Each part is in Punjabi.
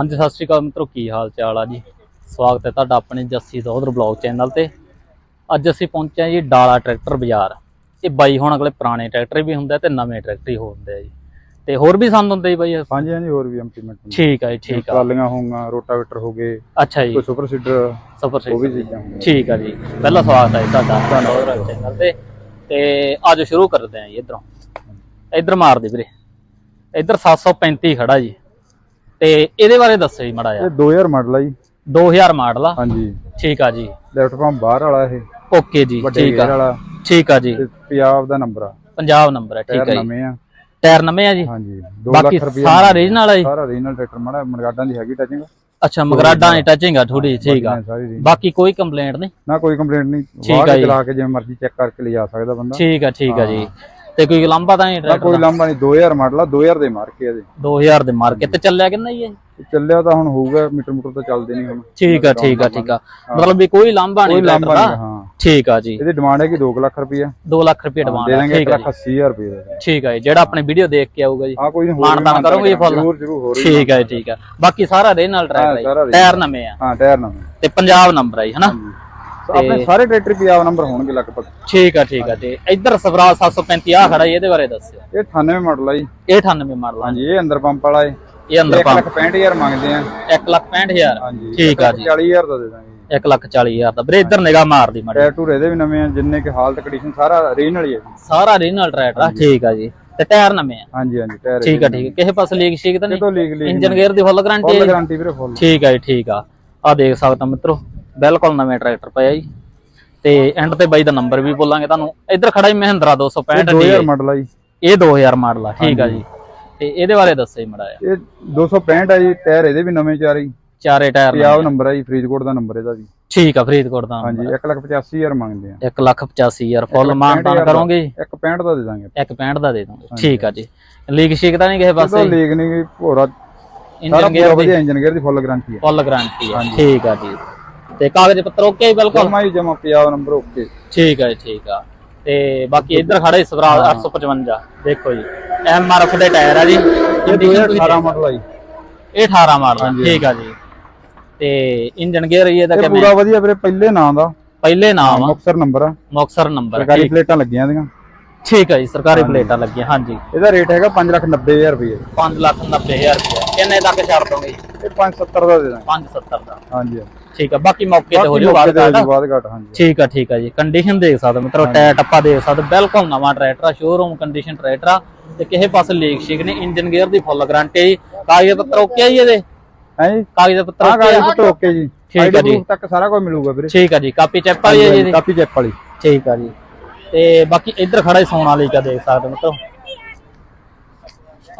ਹਾਂਜੀ ਸਤਿ ਸ਼੍ਰੀ ਅਕਾਲ ਮਿੱਤਰੋ ਕੀ ਹਾਲ ਚਾਲ ਆ ਜੀ? ਸਵਾਗਤ ਹੈ ਤੁਹਾਡਾ ਆਪਣੇ ਜੱਸੀ ਸੋਦਰ ਬਲੌਗ ਚੈਨਲ ਤੇ। ਅੱਜ ਅਸੀਂ ਪਹੁੰਚੇ ਹਾਂ ਜੀ ਡਾਲਾ ਟਰੈਕਟਰ ਬਾਜ਼ਾਰ। ਇਹ ਬਾਈ ਹੁਣ ਅਗਲੇ ਪੁਰਾਣੇ ਟਰੈਕਟਰ ਵੀ ਹੁੰਦੇ ਆ ਤੇ ਨਵੇਂ ਟਰੈਕਟਰ ਹੀ ਹੁੰਦੇ ਆ ਜੀ। ਤੇ ਹੋਰ ਵੀ ਸੰਦ ਹੁੰਦੇ ਜੀ ਬਾਈ ਹਾਂਜੀ ਹਾਂਜੀ ਹੋਰ ਵੀ ਇੰਪਲੀਮੈਂਟ ਠੀਕ ਆ ਜੀ ਠੀਕ ਆ। ਟਰਾਲੀਆਂ ਹੋਊਗਾ ਰੋਟਾਵੇਟਰ ਹੋ ਗਏ ਅੱਛਾ ਜੀ। ਕੋਈ ਸੁਪਰ ਸੀਡਰ ਸਫਰ ਉਹ ਵੀ ਚੀਜ਼ਾਂ ਠੀਕ ਆ ਜੀ। ਪਹਿਲਾ ਸਵਾਗਤ ਹੈ ਤੁਹਾਡਾ ਸੋਦਰ ਚੈਨਲ ਤੇ। ਤੇ ਅੱਜ ਸ਼ੁਰੂ ਕਰਦੇ ਹਾਂ ਜੀ ਇਧਰੋਂ। ਇਧਰ ਮਾਰ ਦੇ ਵੀਰੇ। ਇਧਰ 735 ਖੜਾ ਜੀ। ਤੇ ਇਹਦੇ ਬਾਰੇ ਦੱਸੋ ਜੀ ਮੜਾ ਇਹ ਜਿਹਾ 2000 ਮਾਡਲ ਆ ਜੀ। 2000 ਮਾਡਲ ਆ? ਹਾਂਜੀ। ਠੀਕ ਆ ਜੀ। ਲੈਪਟਾਪ ਬਾਹਰ ਵਾਲਾ ਇਹ। ਓਕੇ ਜੀ ਠੀਕ ਆ। ਠੀਕ ਆ ਜੀ। ਪੰਜਾਬ ਦਾ ਨੰਬਰ ਆ। ਪੰਜਾਬ ਨੰਬਰ ਹੈ ਠੀਕ ਜੀ। ਨਵੇਂ ਆ। ਟਾਇਰ ਨਵੇਂ ਆ ਜੀ? ਹਾਂਜੀ। 2 ਬਾਕੀ ਲੱਖ ਰੁਪਏ ਸਾਰਾ ਰੀਜਨਲ ਆ ਜੀ? ਸਾਰਾ ਰੀਜਨਲ ਟਰੈਕਟਰ ਮਾੜਾ ਮਰਗਾਡਾਂ ਦੀ ਹੈਗੀ ਟੱਚਿੰਗ ਅੱਛਾ ਮਗਰਾਡਾਂ ਦੀ ਟੱਚਿੰਗ ਆ। ਥੋੜੀ ਠੀਕ ਆ। ਬਾਕੀ ਕੋਈ ਕੰਪਲੇਂਟ ਨਹੀਂ? ਨਾ ਕੋਈ ਕੰਪਲੇਂਟ ਨਹੀਂ। ਠੀਕ ਬਾਹਰ ਆ। ਚਲਾ ਕੇ ਜਿਵੇਂ ਮਰਜ਼ੀ ਚੈੱਕ ਕਰਕੇ ਲਿਜਾ ਸਕਦਾ ਬੰਦਾ। ਠੀਕ ਆ ਠੀਕ ਆ ਜੀ। ਤੇ ਕੋਈ ਲੰਬਾ ਤਾਂ ਨਹੀਂ ਨਾ ਟਰੈਕਟਰ ਕੋਈ ਲੰਬਾ ਨਹੀਂ 2000 ਮਾਡਲ ਆ 2000 ਦੇ ਮਾਰ ਕੇ ਇਹਦੇ। 2000 ਦੇ ਮਾਰ ਕੇ ਤੇ ਚੱਲਿਆ ਕਿੰਨਾ ਹੀ ਹੈ ਤੇ ਚੱਲਿਆ ਤਾਂ ਹੁਣ ਹੋਊਗਾ ਮੀਟਰ ਮੀਟਰ ਤਾਂ ਚੱਲਦੇ ਨਹੀਂ ਹੁਣ। ਠੀਕ ਆ ਠੀਕ ਆ ਠੀਕ ਆ। ਮਤਲਬ ਵੀ ਕੋਈ ਲੰਬਾ ਕੋਈ ਨਹੀਂ ਟਰੈਕਟਰ ਨਹੀਂ ਦਾ ਹਾਂ। ਠੀਕ ਆ ਜੀ। ਇਹਦੀ ਡਿਮਾਂਡ ਹੈ ਕਿ 2 ਲੱਖ ਰੁਪਈਆ। 2 ਲੱਖ ਰੁਪਏ ਡਿਮਾਂਡ ਦੇ ਆ। ਦਾਂਗੇ ਠੀਕ 1 ਆ ਲੱਖ ਜੀ। 80000 ਰੁਪਏ ਦਾ ਠੀਕ ਆ ਜੀ। ਜਿਹੜਾ ਆਪਣੇ ਵੀਡੀਓ ਦੇਖ ਕੇ ਆਊਗਾ ਜੀ। ਹਾਂ ਕੋਈ ਨਹੀਂ ਮਾਨਤਾਨ ਕਰੋਗੇ ਜੀ ਫੁੱਲ। ਜ਼ਰੂਰ ਜ਼ਰੂਰ ਹੋਰ ਵੀ ਠੀਕ ਆ ਜੀ ਠੀਕ ਆ। ਬਾਕੀ ਸਾਰਾ ਹਾਂ, ਟਰੈਕਟਰ ਸਾਰਾ ਹੈ original। ਟਾਇਰ ਨਵੇਂ ਆ। ਹਾਂ ਟਾਇਰ ਨਵੇਂ। ਤੇ ਪੰਜਾਬ ਨੰਬਰ ਆ ਜੀ ਹਨਾ? ਆਪਣੇ ਸਾਰੇ ਟਰੈਕਟਰ ਪੰਜਾਬ ਨੰਬਰ ਹੋਣਗੇ ਲਗਭਗ। ਠੀਕ ਆ ਠੀਕ ਆ ਤੇ ਇੱਧਰ ਸਵਰਾਜ 735 ਆ ਖੜਾ ਜੀ ਇਹਦੇ ਬਾਰੇ ਦੱਸਿਓ। ਇਹ 98 ਮਾਡਲ ਆ ਜੀ। ਇਹ 98 ਮਾਡਲ ਆ। ਹਾਂਜੀ ਇਹ ਅੰਦਰ ਪੰਪ ਵਾਲਾ ਹੈ ਇਹ ਅੰਦਰ 1 ਲੱਖ 65000 ਮੰਗਦੇ ਆ। 1 ਲੱਖ 65000 ਹਾਂਜੀ ਠੀਕ ਆ ਜੀ। 40000 ਦਾ ਦੇ ਦਾਂਗੇ 1 ਲੱਖ 40000 ਦਾ। ਵੀਰੇ ਇੱਧਰ ਨਿਗਾਹ ਮਾਰਦੀ ਮਾੜੀ। ਟਾਇਰ ਟੂਰ ਇਹਦੇ ਵੀ ਨਵੇਂ ਆ ਜਿੰਨੇ ਕਿ ਹਾਲਤ ਕੰਡੀਸ਼ਨ ਸਾਰਾ ਰੀਜਨਲ ਹੀ ਹੈ ਜੀ। ਸਾਰਾ ਰੀਜਨਲ ਟਰੈਕਟਰ ਆ। ਠੀਕ ਆ ਜੀ। ਤੇ ਟਾਇਰ ਨਵੇਂ ਆ। ਹਾਂਜੀ ਹਾਂਜੀ ਟਾਇਰ ਠੀਕ ਆ ਠੀਕ ਆ। ਕਿਸੇ ਪਾਸੇ ਲੀਕ ਸ਼ੀਕ ਤਾਂ ਨਹੀਂ? ਕਿਤੋਂ ਲੀਕ ਲੀਕ ਇੰਜਨ ਗੇਅਰ ਦੀ ਫੁੱਲ ਗਾਰੰਟੀ ਫੁੱਲ ਗਾਰੰਟੀ ਵੀਰੇ ਫੁੱਲ ਠੀਕ ਆ ਜੀ ਠੀਕ ਆ। ਆ ਦੇਖ ਸਕਦਾ ਮਿੱਤਰੋ ਬਿਲਕੁਲ ਨਵੇਂ ਟਰੈਕਟਰ ਪਿਆ ਜੀ। ਤੇ ਐਂਡ ਤੇ ਬਾਈ ਦਾ ਨੰਬਰ ਵੀ ਬੋਲਾਂਗੇ ਤੁਹਾਨੂੰ। ਇੱਧਰ ਖੜਾ ਜੀ ਮਹਿੰਦਰਾ 265 2000 ਮਾਡਲ ਆ ਜੀ। ਇਹ 2000 ਮਾਡਲ ਆ ਠੀਕ ਆ ਜੀ। ਤੇ ਇਹਦੇ ਬਾਰੇ ਦੱਸੋ ਜੀ ਮੜਾ ਇਹ 265 ਆ ਜੀ ਟਾਇਰ ਇਹਦੇ ਵੀ ਨਵੇਂ ਚਾਰ ਹੀ ਚਾਰੇ ਟਾਇਰ। ਪੰਜਾਬ ਨੰਬਰ ਆ ਜੀ ਫਰੀਦਕੋਟ ਦਾ ਨੰਬਰ ਇਹਦਾ ਵੀ। ਠੀਕ ਆ ਫਰੀਦਕੋਟ ਦਾ ਹਾਂਜੀ 1 ਲੱਖ 85000 ਮੰਗਦੇ ਆ। 1 ਲੱਖ 85000 ਫੁੱਲ ਮਾਨਤਾਨ ਕਰੋਗੇ ਜੀ? 165 ਦਾ ਦੇ ਦਾਂਗੇ। 165 ਦਾ ਦੇ ਦੋਗੇ। ਠੀਕ ਆ ਜੀ। ਲੀਕ ਸ਼ੀਕ ਤਾਂ ਨਹੀਂ ਕਿਸੇ ਪਾਸੇ? ਲੀਕ ਨਹੀਂ ਭੋਰਾ। ਇੰਜਨ ਗੇਅਰ ਦੀ ਵਧੀਆ ਇੰਜਨ ਗੇਅਰ ਦੀ ਫੁੱਲ ਗਾਰੰਟੀ ਹੈ ਫੁੱਲ ਗਾਰੰਟੀ ਆ। ਠੀਕ ਆ ਜੀ। ਤੇ ਕਾਗਜ਼ ਪੱਤਰ ਓਕੇ ਬਿਲਕੁਲ? ਜਮਾ ਹੀ ਜਮਾ ਪੰਜਾਬ ਨੰਬਰ ਓਕੇ। ਠੀਕ ਜੀ ਠੀਕ ਆ। ਤੇ ਬਾਕੀ ਇੱਧਰ ਖੜੇ ਸਵਰਾਜ 855 ਦੇਖੋ ਜੀ। ਐਮ ਆਰ ਐਫ ਦੇ ਟਾਇਰ ਆ ਜੀ। ਇਹ ਤੁਸੀਂ 2018 ਮਾਡਲ ਆ ਜੀ। ਇਹ 18 ਮਾਡਲ ਠੀਕ ਆ ਜੀ। ਤੇ ਇੰਜਨ ਗੇਅਰ ਇਹਦਾ ਇਹ ਕਿਵੇਂ? ਪੂਰਾ ਵਧੀਆ ਵੀਰੇ ਪਹਿਲੇ ਨਾਂ ਦਾ। ਪਹਿਲੇ ਨਾਮ ਆ ਮੁਕਸਰ ਨੰਬਰ ਆ। ਮੁਕਸਰ ਨੰਬਰ ਸਰਕਾਰੀ ਪਲੇਟਾਂ ਲੱਗੀਆਂ ਇਹਦੀਆਂ ਠੀਕ ਆ ਜੀ ਸਰਕਾਰੀ ਪਲੇਟਾਂ ਲੱਗੀਆਂ ਹਾਂਜੀ। ਇਹਦਾ ਰੇਟ ਹੈਗਾ 590000 ਰੁਪਏ। 5 ਲੱਖ 90000 ਰੁਪਏ ਕਿੰਨੇ ਤੱਕ ਛੱਡ ਦੋਗੇ? ਜੀ ਇਹ 570 ਦਾ ਦੇ ਦਾਂਗੇ। 570 ਦਾ। ਹਾਂਜੀ ਠੀਕ ਆ ਬਾਕੀ ਮੌਕੇ ਤੇ ਹੋ ਮੌਕੇ ਬਾਅਦ ਘਾਟ। ਹਾਂਜੀ। ਠੀਕ ਆ ਠੀਕ ਆ ਜੀ। ਕੰਡੀਸ਼ਨ ਦੇਖ ਸਕਦੇ ਮਿੱਤਰੋ ਟਾਇਰ ਟੱਪਾ ਦੇਖ ਸਕਦੇ ਬਿਲਕੁਲ ਨਵਾਂ ਟਰੈਕਟਰ ਆ ਸ਼ੋਰੂਮ ਕੰਡੀਸ਼ਨ ਟਰੈਕਟਰ ਆ। ਤੇ ਕਿਸੇ ਪਾਸੇ ਲੀਕ ਸ਼ੀਕ ਨਹੀਂ ਇੰਜਨ ਗੇਅਰ ਦੀ ਫੁੱਲ ਗਾਰੰਟੀ ਜੀ। ਕਾਗਜ਼ ਪੱਤਰ ਓਕੇ ਆ ਜੀ ਇਹਦੇ? ਹੈ ਜੀ? ਕਾਗਜ਼ ਪੱਤਰ ਆਹ ਓਕੇ ਗਾੜੀ ਆ ਪੁੱਤ ਓਕੇ ਜੀ। ਠੀਕ ਆ ਜੀ। ਤੱਕ ਸਾਰਾ ਕੁਝ ਮਿਲੂਗਾ ਵੀਰੇ। ਠੀਕ ਆ ਜੀ ਕਾਪੀ ਚੈੱਕ ਵਾਲੀ ਹੈ ਜੀ ਕਾਪੀ ਚੈੱਕ ਵਾਲੀ। ਠੀਕ ਆ ਜੀ। ਤੇ ਬਾਕੀ ਇੱਧਰ ਖੜਾ ਹੀ ਸੋਨਾਲੀਕਾ ਦੇਖ ਸਕਦੇ ਮਿੱਤਰੋ।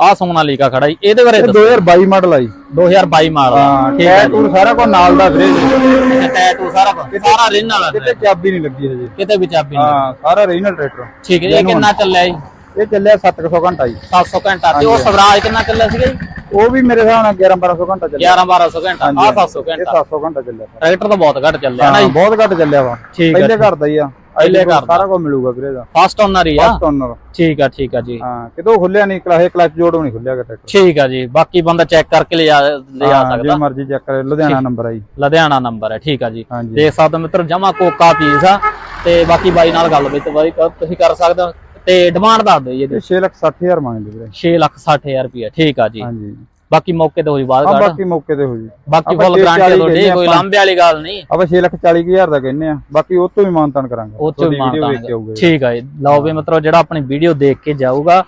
ਆ ਸੋਨਾਲੀਕਾ ਖੜਾ ਜੀ ਇਹਦੇ ਬਾਰੇ ਇਹ ਦੱਸੋ। 2022 ਮਾਡਲ ਆ ਜੀ। 2022 ਮਾਡਲ ਹਾਂ ਠੀਕ ਟਾਇਰ ਟੂਰ ਸਾਰਾ ਕੁਝ ਨਾਲ ਦਾ ਵੀਰੇ। ਜੀ ਟੈਟੂ ਸਾਰਾ ਕੁਛ, ਸਾਰਾ ਰੀਨਲ ਆ ਕਿਤੇ ਚਾਬੀ ਨਹੀਂ ਲੱਗੀ ਹਜੇ। ਕਿਤੇ ਵੀ ਚਾਬੀ ਨਹੀਂ ਹਾਂ ਸਾਰਾ ਰੀਜਨਲ ਟਰੈਕਟਰ। ਠੀਕ ਹੈ ਜੀ, ਇਹ ਕਿੰਨਾ ਚੱਲਿਆ ਜੀ? ਇਹ ਚੱਲਿਆ 700 ਘੰਟਾ ਜੀ। 700 ਘੰਟਾ। ਤੇ ਉਹ ਸਵਰਾਜ ਕਿੰਨਾ ਚੱਲਿਆ ਸੀਗਾ ਜੀ? ਉਹ ਵੀ ਮੇਰੇ ਹਿਸਾਬ ਨਾਲ 11 1200 ਘੰਟਾ ਚੱਲਿਆ। 11 1200 ਘੰਟਾ। ਆ 700 ਇਹ ਘੰਟਾ 700 ਘੰਟਾ ਚੱਲਿਆ। ਟਰੈਕਟਰ ਤਾਂ ਬਹੁਤ ਘੱਟ ਚੱਲਿਆ ਨਾ ਹਾਂ ਜੀ? ਬਹੁਤ ਘੱਟ ਚੱਲਿਆ ਵਾ। ਠੀਕ ਪਹਿਲੇ ਘਰ ਦਾ ਹੀ ਆ। ਪਹਿਲੇ ਘਰ ਦਾ। ਸਾਰਾ ਕੁਝ ਮਿਲੂਗਾ ਵੀਰੇ ਦਾ ਫਸਟ ਓਨਰ ਹੀ ਆ? ਫਸਟ ਓਨਰ ਠੀਕ ਆ ਠੀਕ ਆ ਜੀ। ਹਾਂ ਕਿਤੋਂ ਖੁੱਲਿਆ ਨਹੀਂ ਕਲਾਹੇ ਕਲਚ ਜੋੜੋ ਨਹੀਂ ਖੁੱਲਿਆ ਟਰੈਕਟਰ ਠੀਕ ਆ ਜੀ ਬਾਕੀ ਬੰਦਾ ਚੈੱਕ ਕਰਕੇ ਲਿਆ ਲਿਆ ਹਾਂ, ਸਕਦਾ। ਜੇ ਮਰਜ਼ੀ ਚੈੱਕ ਕਰੇ ਲੁਧਿਆਣਾ ਨੰਬਰ ਆ ਜੀ। ਲੁਧਿਆਣਾ ਨੰਬਰ ਹੈ ਠੀਕ ਆ ਜੀ। ਹਾਂਜੀ। ਦੇਖ ਸਕਦੇ ਹੋ ਮਿੱਤਰ ਜਮਾ ਕੋਕਾ ਪੀਸ ਆ। ਤੇ ਬਾਕੀ ਬਾਈ ਨਾਲ ਗੱਲ ਵਿੱਚ ਬਾਈ ਕ- ਤੁਸੀਂ ਕਰ ਸਕਦੇ ਹੋ। ਤੇ ਡਿਮਾਂਡ ਦੱਸ ਦਿਓ ਜੀ ਇਹਦੀ। ਇਹ 6 ਲੱਖ 60000 ਮੰਗਦੇ ਵੀਰੇ। 6 ਲੱਖ 60000 ਰੁਪਏ ਠੀਕ ਆ ਜੀ। ਹਾਂਜੀ। ਬਾਕੀ ਮੌਕੇ ਤੇ ਹੋਈ ਆ ਘਾਟ ਬਾਕੀ ਮੌਕੇ ਤੇ ਹੋ ਜੀ। ਬਾਕੀ ਫੁੱਲ ਗਾਰੰਟੀ ਤੁਹਾਡੀ ਕੋਈ। ਲਾਂਬੇ ਵਾਲੀ ਗੱਲ ਨਹੀਂ। ਆਪਾਂ 6 ਲੱਖ 40000 ਦਾ ਕਹਿੰਨੇ ਆ। ਬਾਕੀ ਉਹ ਤੋਂ ਵੀ ਮਾਨਤਾਨ ਕਰਾਂਗੇ। ਉਹ ਤੁਹਾਡੀ video ਮਾਨਤਾਨ। ਠੀਕ ਆ ਜੀ। ਲਓ ਵੀ ਮਿੱਤਰੋ ਜਿਹੜਾ ਆਪਣੀ ਵੀਡੀਓ ਦੇਖ ਕੇ ਜਾਊਗਾ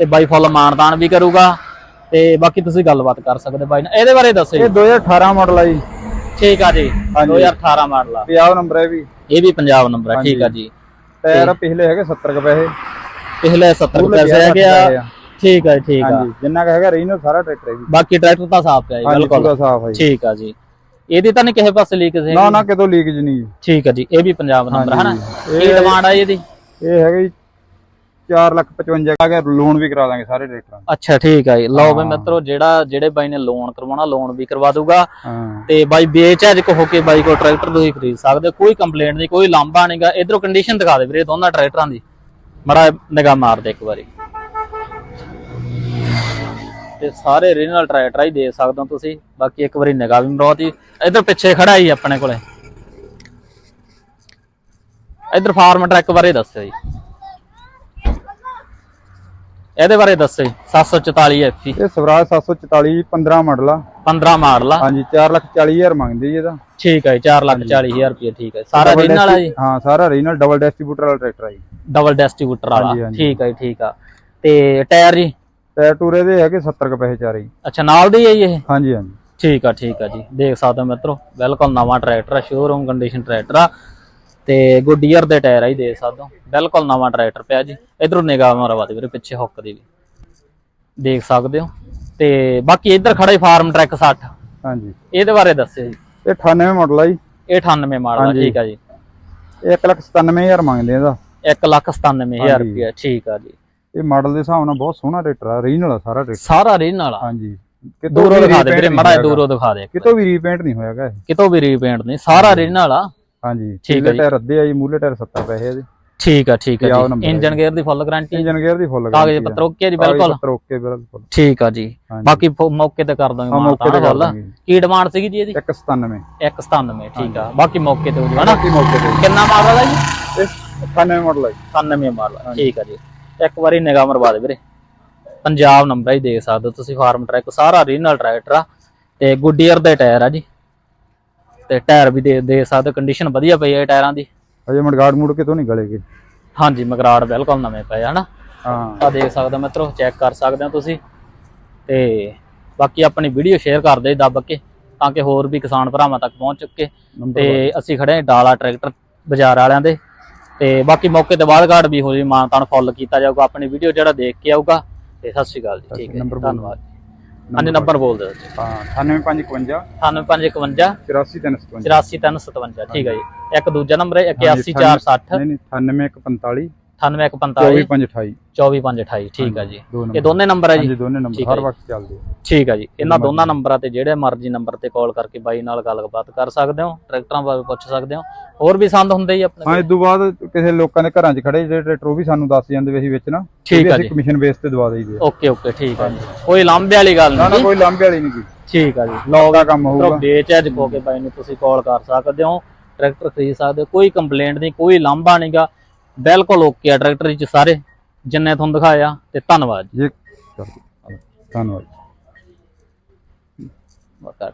ਤੇ ਬਾਈ ਫੁੱਲ ਮਾਨਤਾਨ ਵੀ ਕਰੂਗਾ ਤੇ ਬਾਕੀ ਤੁਸੀਂ ਗੱਲਬਾਤ ਕਰ ਸਕਦੇ ਬਾਈ ਨਾਲ। ਇਹਦੇ ਬਾਰੇ ਦੱਸੋ ਇਹ ਜੀ 2018 ਮਾਡਲ ਆ ਜੀ। ਠੀਕ ਆ ਜੀ। ਹਾਂਜੀ। 2018 ਮਾਡਲ ਆ। ਪੰਜਾਬ ਨੰਬਰ ਹੈ ਵੀ। ਇਹ ਵੀ ਪੰਜਾਬ ਨੰਬਰ ਹੈ ਠੀਕ ਆ ਜੀ। ਟਾਇਰ ਪਿਛਲੇ ਹੈਗੇ 70 ਕੁ ਪੈਸੇ। ਪਿਛਲੇ 70 ਮੂਹਰਲੇ ਪੈਸੇ ਹੈਗੇ ਆ। ਆ। ਠੀਕ ਆ ਜੀ, ਠੀਕ ਆ। ਹਾਂਜੀ ਜਿੰਨਾ ਕੁ ਹੈਗਾ ਰੀਜਨਲ ਸਾਰਾ ਟਰੈਕਟਰ ਹੈ ਜੀ। ਬਾਕੀ ਟਰੈਕਟਰ ਤਾਂ ਸਾਫ਼ ਪਿਆ ਜੀ ਹਾਂਜੀ ਬਿਲਕੁਲ। ਪੂਰਾ ਸਾਫ਼ ਹੈ ਜੀ। ਠੀਕ ਆ ਜੀ। ਇਹਦੀ ਤਾਂ ਨਹੀਂ ਕਿਸੇ ਪਾਸੇ ਲੀਕ ਸੀ ਨਾ ਨਾ ਕਿਤੋਂ ਲੀਕ ਜੀ। ਨਹੀਂ ਠੀਕ ਆ ਜੀ ਇਹ ਵੀ ਪੰਜਾਬ ਨੰਬਰ ਹੈ ਨਾ। ਕੀ ਡਿਮਾਂਡ ਆ ਜੀ ਇਹਦੀ? ਇਹ ਹੈਗਾ ਜੀ 4 ਲੱਖ 55 ਆ ਗਿਆ ਲੋਨ ਵੀ ਕਰਾ ਦਾਂਗੇ ਸਾਰੇ ਟਰੈਕਟਰਾਂ ਦਾ। ਅੱਛਾ ਠੀਕ ਆ ਜੀ। ਲਓ ਵੀ ਮਿੱਤਰੋ ਜਿਹੜਾ ਜਿਹੜੇ ਬਾਈ ਨੇ ਲੋਨ ਕਰਵਾਉਣਾ ਲੋਨ ਵੀ ਕਰਵਾ ਦੂਗਾ ਹਾਂ। ਤੇ ਬਾਈ ਬੇਚ ਅੱਜ ਹੋ ਕੇ ਬਾਈ ਕੋ ਟਰੈਕਟਰ ਤੁਸੀਂ ਖਰੀਦ ਸਕਦੇ ਹੋ ਕੋਈ ਕੰਪਲੇਂਟ ਨਹੀਂ ਕੋਈ ਲਾਂਭਾ ਨਹੀਂਗਾ ਇਧਰੋਂ ਕੰਡੀਸ਼ਨ ਦਿਖਾ ਦੇ ਵੀਰੇ ਦੋਨਾਂ ਟਰੈਕਟਰਾਂ ਦੀ। ਮੜਾ ਨਿਗਾਹ ਮਾਰ ਦੇ ਇੱਕ ਵਾਰੀ। ਤੇ ਸਾਰੇ ਰੀਜਨਲ ਟਰੈਕਟਰ ਹੀ ਦੇ ਸਕਦੇ ਹੋ ਤੁਸੀਂ। ਬਾਕੀ ਇੱਕ ਵਾਰੀ ਨਿਗਾਹ ਵੀ ਮਰਵਾ ਦੀ ਇਧਰ ਪਿੱਛੇ ਖੜਾ ਹੀ ਆਪਣੇ ਕੋਲੇ। ਇਧਰ ਫਾਰਮ ਟਰੈਕ ਬਾਰੇ ਦੱਸਿਓ ਜੀ। ਇਹਦੇ ਬਾਰੇ ਦੱਸਿਓ ਜੀ। 744 ਐਫੀ ਇਹ ਸਵਰਾਜ 744 15 ਮਾਡਲ ਆ। 15 ਮਾਡਲ ਆ। ਹਾਂਜੀ 440000 ਮੰਗਦੇ ਜੀ ਇਹਦਾ। ਠੀਕ ਹੈ 4 ਲੱਖ 40 ਹਜ਼ਾਰ ਰੁਪਏ ਠੀਕ ਹੈ ਸਾਰਾ ਰੀਜਨਲ ਆ distri- ਜੀ ਹਾਂ ਸਾਰਾ ਰੀਜਨਲ ਡਬਲ ਡਿਸਟ੍ਰੀਬਿਊਟਰ ਵਾਲਾ ਟਰੈਕਟਰ ਆ ਜੀ। ਡਬਲ ਡਿਸਟ੍ਰੀਬਿਊਟਰ ਵਾਲਾ। ਠੀਕ ਹੈ ਜੀ, ਠੀਕ ਆ। ਤੇ ਟਾਇਰ ਜੀ? ਟਾਇਰ ਟੂਰੇ ਦੇ ਹੈਗੇ 70 ਕੁ ਪੈਸੇ ਚਾਰੇ। ਅੱਛਾ ਨਾਲ ਦੀ ਹੈ ਜੀ ਇਹ? ਹਾਂਜੀ ਹਾਂਜੀ। ਠੀਕ ਆ ਠੀਕ ਆ ਜੀ। ਦੇਖ ਸਕਦੇ ਹੋ ਮਿੱਤਰੋ ਬਿਲਕੁਲ ਨਵਾਂ ਟਰੈਕਟਰ ਆ ਸ਼ੋਰੂਮ ਕੰਡੀਸ਼ਨ ਟਰੈਕਟਰ ਆ। ਤੇ ਗੁੱਡੀਅਰ ਦੇ ਟਾਇਰ ਆ ਹੀ ਦੇਖ ਸਕਦੇ ਹੋ। ਬਿਲਕੁਲ ਨਵਾਂ ਟਰੈਕਟਰ ਪਿਆ ਜੀ। ਇਧਰੋਂ ਨਿਗਾਹ ਮਾਰਵਾ ਦੇ ਵੀਰੇ ਪਿੱਛੇ ਹੁੱਕ ਦੀ ਵੀ। ਦੇਖ ਸਕਦੇ ਹੋ। ਤੇ ਬਾਕੀ ਇੱਧਰ ਖੜਾ ਹੀ ਫਾਰਮ ਟਰੈਕ 60 ਹਾਂਜੀ। ਇਹਦੇ ਬਾਰੇ ਦੱਸਿਓ ਜੀ। ਇਹ 98 ਮਾਡਲ ਆ ਜੀ। ਇਹ 98 ਮਾਡਲ ਆ। ਠੀਕ ਆ ਜੀ। ਇਹ 197000 ਮੰਗਦੇ ਇਹਦਾ। 197000 ਹਾਂਜੀ। ਰੁਪਏ ਠੀਕ ਆ ਜੀ। ਇਹ ਮਾਡਲ ਦੇ ਹਿਸਾਬ ਨਾਲ ਬਹੁਤ ਸੋਹਣਾ ਟਰੈਕਟਰ ਆ ਰੀਜਨਲ ਆ ਸਾਰਾ ਟਰੈਕਟਰ ਸਾਰਾ ਰੀਜਨਲ ਆ ਹਾਂਜੀ। ਕਿਤੋਂ ਦੂਰੋਂ ਵੀ ਦਿਖਾ ਦੇ repaint ਵੀਰੇ ਨਹੀਂ ਮੜਾ ਹੋਇਆ ਦੂਰੋਂ ਦਿਖਾ ਦੇ ਕਿਤੋਂ ਵੀ ਰੀਪੇਂਟ ਨਹੀਂ ਹੋਇਆਗਾ ਇਹ। ਕਿਤੋਂ ਵੀ ਰੀਪੇਂਟ ਨਹੀਂ ਸਾਰਾ ਰੀਜਨਲ ਆ ਹਾਂਜੀ ਠੀਕ ਹੈ ਜੀ। ਟਾਇਰ ਅੱਧੇ ਆ ਜੀ ਮੂਲੇ ਟਾਇਰ 70 ਪੈਸੇ ਇਹਦੇ। ਠੀਕ ਆ ਠੀਕ ਆ ਜੀ। ਇੰਜਨ ਗੇਅਰ ਦੀ ਫੁੱਲ ਗਾਰੰਟੀ ਇੰਜਨ ਗੇਅਰ ਦੀ ਫੁੱਲ ਕਾਗਜ਼ ਪੱਤਰ ਓਕੇ ਜੀ ਬਿਲਕੁਲ। ਓਕੇ ਬਿਲਕੁਲ। ਠੀਕ ਆ ਜੀ। ਹਾਂਜੀ। ਬਾਕੀ ਫੋ- ਮੌਕੇ ਤੇ ਕਰ ਦਾਂਗੇ ਹਾਂ, ਮੌਕੇ ਤੇ ਕਰ ਦਾਂਗੇ। ਕੀ ਡਿਮਾਂਡ ਸੀਗੀ ਜੀ ਇਹਦੀ? 197 197 ਠੀਕ ਆ। ਬਾਕੀ ਮੌਕੇ ਤੇ ਹੋ ਮੌਕੇ ਤੇ ਕਿੰਨਾ ਮਾਡਲ ਆ ਜੀ? ਇਹ 98 ਮਾਡਲ ਹੈ 97 ਮਾਡਲ ਠੀਕ ਆ ਜੀ। ਇੱਕ ਵਾਰੀ ਨਿਗਾਹ ਮਰਵਾ ਦੇ ਵੀਰੇ। ਪੰਜਾਬ ਨੰਬਰ ਹੀ ਦੇਖ ਸਕਦੇ ਹੋ ਤੁਸੀਂ ਫਾਰਮ ਟਰੈਕ ਸਾਰਾ ਰੀਜਨਲ ਟਰੈਕਟਰ ਆ। ਤੇ ਗੁੱਡੀਅਰ ਦੇ ਟਾਇਰ ਆ ਜੀ। ਤੇ ਟਾਇਰ ਵੀ ਦੇ ਦੇ ਸਕਦੇ ਕੰਡੀਸ਼ਨ ਵਧੀਆ ਪਈ ਹੈ ਟਾਇਰਾਂ ਦੀ। ਅਜੇ ਮੜਗਾੜ ਮੁੜ ਕੇ ਤੋਂ ਨਹੀਂ ਗਲੇਗੇ ਹਾਂਜੀ ਮਗਰਾੜ ਬਿਲਕੁਲ ਨਵੇਂ ਪਏ ਹਨਾ? ਹਾਂ। ਆ ਦੇਖ ਸਕਦੇ ਮਿੱਤਰੋ ਚੈੱਕ ਕਰ ਸਕਦੇ ਹੋ ਤੁਸੀਂ। ਤੇ ਬਾਕੀ ਆਪਣੀ ਵੀਡੀਓ ਸ਼ੇਅਰ ਕਰ ਦਿਓ ਦੱਬ ਕੇ ਤਾਂ ਕਿ ਹੋਰ ਵੀ ਕਿਸਾਨ ਭਰਾਵਾਂ ਤੱਕ ਪਹੁੰਚ ਚੁੱਕੇ। ਤੇ ਅਸੀਂ ਖੜੇ ਹਾਂ ਡਾਲਾ ਟਰੈਕਟਰ ਬਾਜ਼ਾਰ ਵਾਲਿਆਂ ਦੇ। ਤੇ ਬਾਕੀ ਮੌਕੇ ਤੇ ਬਾਅਦ ਘਾਟ ਵੀ ਹੋ ਜੀ ਮਾਨਤਾਨ ਫੁੱਲ ਕੀਤਾ ਜਾਊਗਾ ਆਪਣੀ ਵੀਡੀਓ ਜਿਹੜਾ ਦੇਖ ਕੇ ਆਊਗਾ ਤੇ ਸਤਿ ਸ਼੍ਰੀ ਅਕਾਲ ਜੀ। ਠੀਕ ਹੈ। ਧੰਨਵਾਦ ਹਾਂਜੀ ਨੰਬਰ ਬੋਲ ਦਿਓ ਜੀ। ਹਾਂ 98551 98551 84357 84357 ਠੀਕ ਹੈ ਜੀ। ਇੱਕ ਦੂਜਾ ਨੰਬਰ ਹੈ ਹਾਂਜੀ, 81460 ਨਹੀਂ ਨਹੀਂ 98145 9845 24528 24528 ਠੀਕ ਹੈ ਜੀ। ਦੋ ਇਹ ਨੰਬਰ ਦੋਨੇ ਨੰਬਰ ਹੈ ਜੀ। ਹਾਂਜੀ ਦੋਨੇ ਨੰਬਰ ਠੀਕ ਹੈ ਹਰ ਜੀ। ਵਕਤ ਚੱਲਦੇ ਆ। ਠੀਕ ਜੀ। ਇਹਨਾਂ ਦੋਨਾਂ ਨੰਬਰਾਂ ਤੇ ਜਿਹੜੇ ਮਰਜ਼ੀ ਨੰਬਰ ਤੇ ਕਾਲ ਕਰਕੇ ਬਾਈ ਨਾਲ ਗੱਲਬਾਤ ਕਰ ਸਕਦੇ ਹੋ ਟਰੈਕਟਰਾਂ ਬਾਰੇ ਪੁੱਛ ਸਕਦੇ ਹੋ। ਹੋਰ ਵੀ ਸੰਦ ਹੁੰਦੇ ਹੀ ਆਪਣੇ ਹਾਂ ਇਸ ਤੋਂ ਬਾਅਦ ਕਿਸੇ ਲੋਕਾਂ ਦੇ ਘਰਾਂ 'ਚ ਖੜੇ ਜਿਹੜੇ ਟਰੈਕਟਰ ਉਹ ਵੀ ਸਾਨੂੰ ਦੱਸ ਜਾਂਦੇ ਵੀ ਅਸੀਂ ਵੇਚਣਾ ਠੀਕ ਆ ਜੀ। ਅਸੀਂ ਕਮਿਸ਼ਨ ਬੇਸ ਤੇ ਦਵਾ ਦਈਦੇ ਆ। ਓਕੇ ਓਕੇ ਠੀਕ ਹੈ ਜੀ। ਕੋਈ ਲਾਂਬੇ ਵਾਲੀ ਗੱਲ ਨਾ ਨਹੀਂ। ਕੋਈ ਲਾਂਬੇ ਵਾਲੀ ਨਹੀਂ ਕੀ ਠੀਕ ਹੈ ਜੀ। ਲਓ ਦਾ ਕੰਮ ਮਿੱਤਰੋ ਹੋਊਗਾ ਵੇਚ ਅੱਜ ਕੋ ਕੇ ਬਾਈ ਨੂੰ ਤੁਸੀਂ ਕਾਲ ਕਰ ਸਕਦੇ ਹੋ। ਟਰੈਕਟਰ ਖਰੀਦ ਸਕਦੇ ਹੋ। ਕੋਈ ਕੰਪਲੇਂਟ ਨਹੀਂ ਕੋਈ ਲਾਂਭਾ ਨਹੀਂਗਾ ਬਿਲਕੁਲ ਓਕੇ ਆ ਟਰੈਕਟਰ ਵਿੱਚ ਸਾਰੇ ਜਿੰਨੇ ਤੁਹਾਨੂੰ ਦਿਖਾਇਆ ਤੇ ਧੰਨਵਾਦ ਜੀ ਧੰਨਵਾਦ ਕਰ।